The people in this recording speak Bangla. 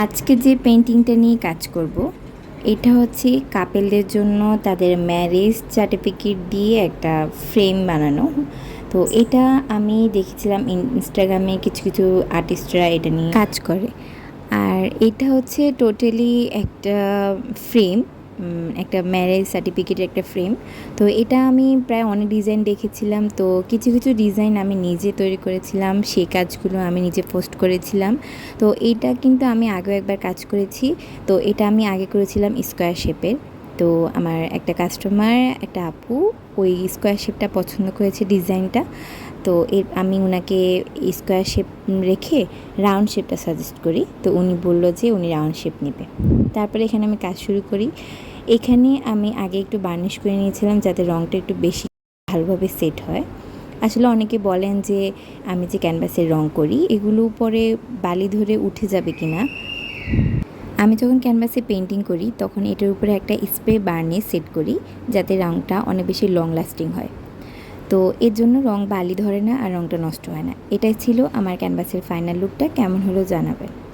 আজকে যে পেন্টিংটা নিয়ে কাজ করব, এটা হচ্ছে কাপেলদের জন্য তাদের ম্যারেজ সার্টিফিকেট দিয়ে একটা ফ্রেম বানানো। তো এটা আমি দেখেছিলাম ইনস্টাগ্রামে কিছু কিছু আর্টিস্টরা এটা নিয়ে কাজ করে। আর এটা হচ্ছে টোটালি একটা ফ্রেম একটা ম্যারেজ সার্টিফিকেটের একটা ফ্রেম তো এটা আমি প্রায় অনেক ডিজাইন দেখেছিলাম। তো কিছু কিছু ডিজাইন আমি নিজে তৈরি করেছিলাম। সেই কাজগুলো আমি নিজে পোস্ট করেছিলাম। তো এইটা কিন্তু আমি আগেও একবার কাজ করেছি। তো এটা আমি আগে করেছিলাম স্কোয়ার শেপের তো আমার একটা কাস্টমার একটা আপু, ওই স্কোয়ার শেপটা পছন্দ করেছে ডিজাইনটা তো এর, আমি ওনাকে স্কোয়ার শেপ রেখে রাউন্ড শেপটা সাজেস্ট করি। তো উনি বলল যে উনি রাউন্ড শেপ নেবে। তারপরে এখানে আমি কাজ শুরু করি। এখানে আমি আগে একটু বার্নিশ করে নিয়েছিলাম যাতে রঙটা একটু বেশি ভালোভাবে সেট হয়। আসলে অনেকে বলেন যে আমি যে ক্যানভাসের রং করি, এগুলো পরে বালি ধরে উঠে যাবে কি না আমি যখন ক্যানভাসে পেন্টিং করি, তখন এটার উপরে একটা স্প্রে বার্নিশ সেট করি যাতে রঙটা অনেক বেশি লং লাস্টিং হয়। তো এর জন্য রং বালি ধরে না আর রঙটা নষ্ট হয় না। এটাই ছিল আমার ক্যানভাসের ফাইনাল লুকটা। কেমন হলো জানাবেন।